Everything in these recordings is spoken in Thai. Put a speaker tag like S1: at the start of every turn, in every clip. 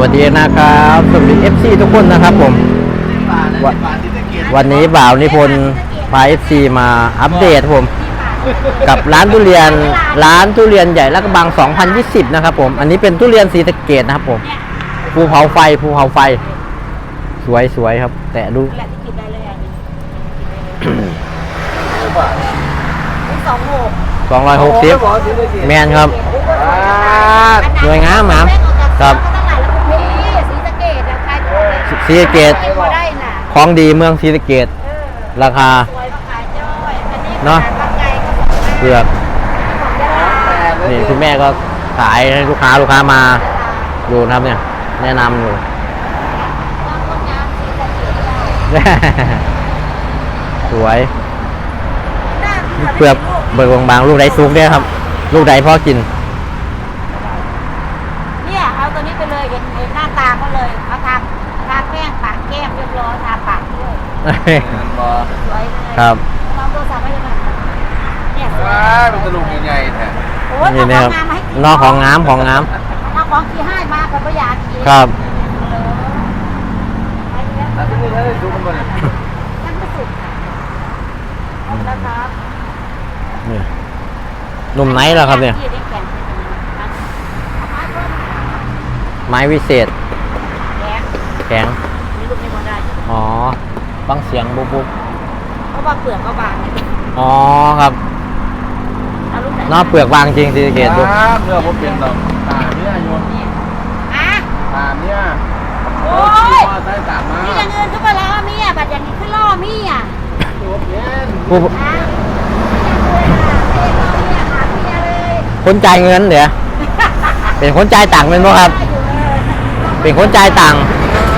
S1: วัสดีนะครับ สวัสดี FC ทุกคนนะครับผม วันวันนี้บ่าวนิพนธ์พา FC มาอัปเดตครับผม กับร้านทุเรียนร้านทุเรียนใหญ่และกระบัง 2020 นะครับผม อันนี้เป็นทุเรียนสีสะเกตนะครับผมภูเขาไฟภูเขาไฟ สวยสวยครับ แต่ดู
S2: แหละที่กินได้เลยอันนี้สองหก
S1: 260แมนครับสวยงามครับครับ
S2: พี่สีสะเกดนะใคร
S1: ศรีสะเกษ
S2: ใครพอได้น่ะ
S1: ของดีเมืองสีสะเกต
S2: เออ
S1: ราคา
S2: สวยมาขายจ้อยอันนี้
S1: เนอะ
S2: ปลาไก่ก็สอง
S1: เปลือก
S2: ของยาลา
S1: นี่คุณแม่ก็ขายให้ลูกค้าลูกค้ามาอยู่นะครับเนี่ย แนะนำอยู่
S2: บางคนงานสีสะเกดได้
S1: สวย
S2: ได้ที่
S1: เปลือกเบิกบางๆลูกใดซุกเนี่ยครับ ลูกใดพ่อกิน
S2: เนี่ยเอาตัวนี้ไปเลยเห็นเห็นหน้าตาก็เลยเอาทาทาแป้งปา กแก้มเรียบร้อยทาปากด้วยสวยเลย
S1: ครับ
S2: ลองโทรศัพท์ให้ดูหน่อยเนี่ยสวย
S3: ว้าเป็นตะลุกใหญ่ๆแท้
S2: โอ้ย
S1: นี่
S2: เอา
S1: นะครับ
S2: ของงามมาให้กิน
S1: นอกของงามของงาม
S2: เอาของที่ให้มากับประหยัดกิน
S1: ครับ
S2: เออไปเถอะ
S3: แต่ที่นี่ถ้าได้ดูมันก่อนเนี่ย
S2: ยังไม่สุดขอบคุณนะครับ
S1: นี่หนุ่มไหนแล้วครับเนี่ย
S2: ที่ได้แข่งเป็นยังไงนะเอามาเพิ่ม
S1: ไม้วิเศษ
S2: แข่ง อได้
S1: อ๋อฟังเสียงบุ๊บบุ๊บ
S2: เพราะว่าเปลือกเขาบางเนี่ย
S1: อ๋อครับ
S2: เอาลูกไหน
S1: นอกเปลือกบางจริงสีสะเกตดู
S3: อ่าเพื่อผมเป็นดอกตาเนี่ยโยน
S2: อะ
S3: ตาเนี่ย
S2: โอ้ย
S3: ว่าใช้ตามมา
S2: นี่อย่างเงินทุกคนแล้วมีอะบัตรอย่างนี้ขึ้นล่อมีอะ
S3: ตัวเย็น
S1: ผู้
S2: นะไม่ได้เลยอะไม่ได้ล่อมีอะหาเมียเลย
S1: คนจ่ายเงินเดี๋ยวเป็นคนจ่ายตังค์เป็นไหมครับ
S2: ได้อยู่เลย
S1: เป็นคนจ่ายตังค์
S2: คนน่ารักก็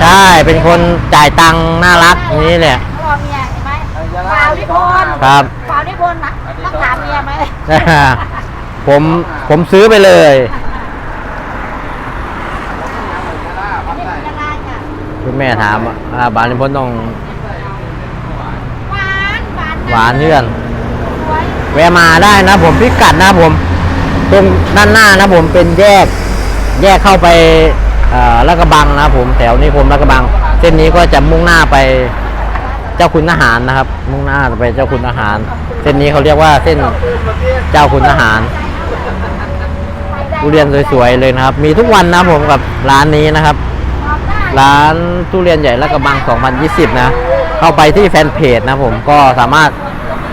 S1: ใช่เป็นคนจ่ายตังค์น่ารักนี่แหละ
S2: รอเมียเห็นไหมเปล่านิพนธ์
S1: ครับ
S2: เปล่านิพนธ์นะต้องถามเมียไหม
S1: ผมผมซื้อไปเลย
S2: อันนี้เป็นยังไงอะ
S1: คุณแม่ถามว่าอ่าบานนิพนธ์ต้อง
S2: หวานหวาน
S1: หวานเพื่อน
S2: สวย
S1: แวะมาได้นะผมพิกัดนะผม ตรงด้านหน้านะผมเป็นแยก แยกเข้าไปเอ่อ ลาดกระบังนะผมแถวนี้ผมลาดกระบัง เส้นนี้ก็จะมุ่งหน้าไปเจ้าคุณทหารนะครับ มุ่งหน้าไปเจ้าคุณทหาร เส้นนี้เขาเรียกว่าเส้นเจ้าคุณทหารทุเรียนสวยๆเลยนะครับ มีทุกวันนะผมกับร้านนี้นะครับ ร้านทุเรียนใหญ่ลาดกระบัง 2020 นะ เข้าไปที่แฟนเพจนะผมก็สามารถ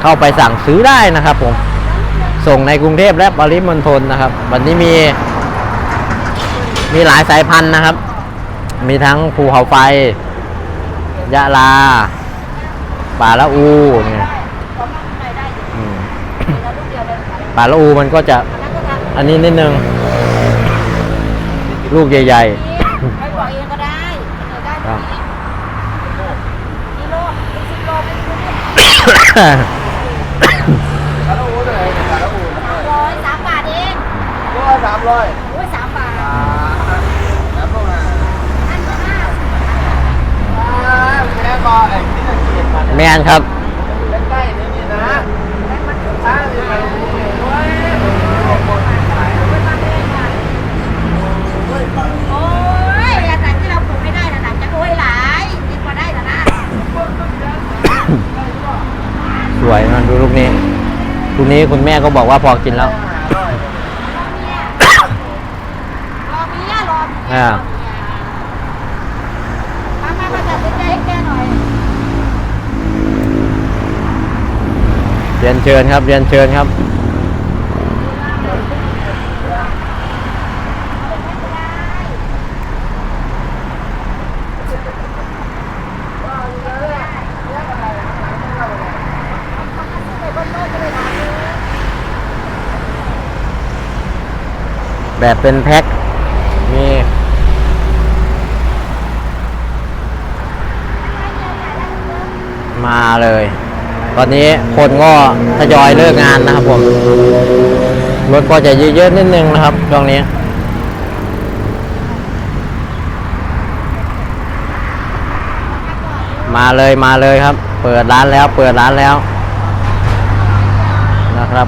S1: เข้าไปสั่งซื้อได้นะครับผมส่งในกรุงเทพและปริมณฑลนะครับ วันนี้มี มีหลายสายพันธุ์นะครับ มีทั้งภูเขาไฟ ยะลา ป่าละอูเนี่ยอืมป่าละอูมันก็จะ อันนี้นิดนึง ลูกใหญ่
S2: ไปบอกเองก็ได้ได้
S1: ครับ
S2: กิโลสิบโลไม่รู้
S1: ๆ
S2: เนี่ย
S3: ตาละอูเท่าไหร่ตาละอู
S2: สามร้อยสามบาทเอง
S3: ตัวสามร้อย
S2: โอ้ยสามบาท
S3: อ่าแล้วพวกนั้น
S2: อันละห้าสิบ
S3: อ่าแม่ก็ไอ้ที่ตะเกียบมา
S1: แมนครับ
S3: ใกล้ๆนี่นี่นะอ่านี่ไปนี่ด้วย
S2: โอ้ยอาหารที่เราปลูกไม่ได้นะหนังจะโอ้ยหลายดีกว่าได้นะนะ
S1: สวยนะดูลูกนี้ลูกนี้คุณแม่ก็บอกว่าพอกินแล้ว
S2: รอเมียรอเมียรอเมีย
S1: อ่า
S2: มามามาจัดใจให้แกหน่อย
S1: รียนเชิญครับเรียนเชิญครับ แบบเป็นแพ็คมีมาเลย ตอนนี้คนก็ทยอยเลิกงานนะครับผมรถก็จะเยอะๆนิดนึงนะครับตรงนี้มาเลยมาเลยครับ เปิดร้านแล้วเปิดร้านแล้วนะครับ